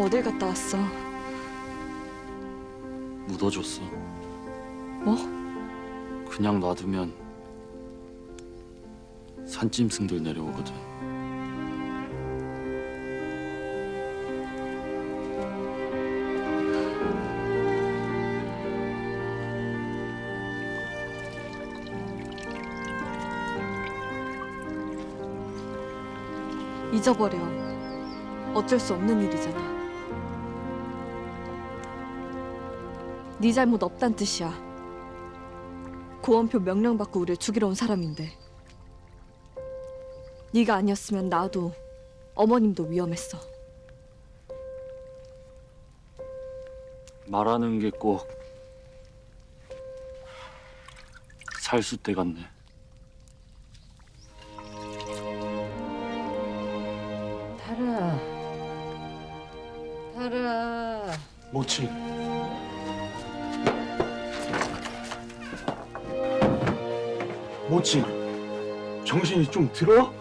어딜 갔다 왔어? 묻어줬어. 뭐? 그냥 놔두면 산짐승들 내려오거든. 잊어버려. 어쩔 수 없는 일이잖아. 네 잘못 없단 뜻이야. 고원표 명령받고 우리를 죽이러 온 사람인데. 네가 아니었으면 나도 어머님도 위험했어. 말하는 게 꼭 살수대 같네. 달아. 달아. 모친. 모친. 정신이 좀 들어?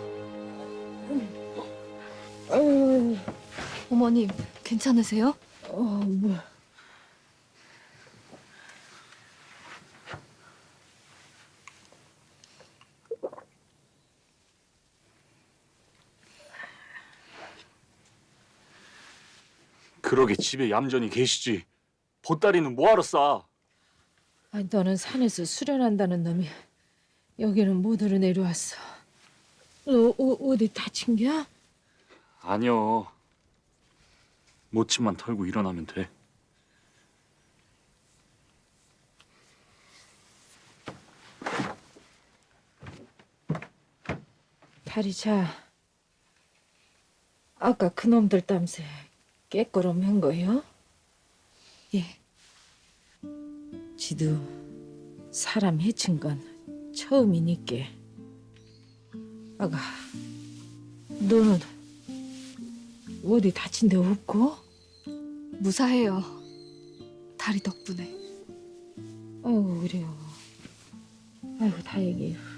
어머님, 괜찮으세요? 어, 뭐. 그러게 집에 얌전히 계시지. 보따리는 뭐하러 싸? 아니, 너는 산에서 수련한다는 놈이 여기는 못으로 내려왔어. 너 어, 어디 다친 겨? 아니요. 모친만 털고 일어나면 돼. 다리 자. 아까 그 놈들 땀새 깨꼬름 한 거요? 예. 지도 사람 해친 건 처음이니까. 아가, 너는 어디 다친 데 없고? 무사해요. 다리 덕분에. 아이고 그래요. 아이고 다행이에요.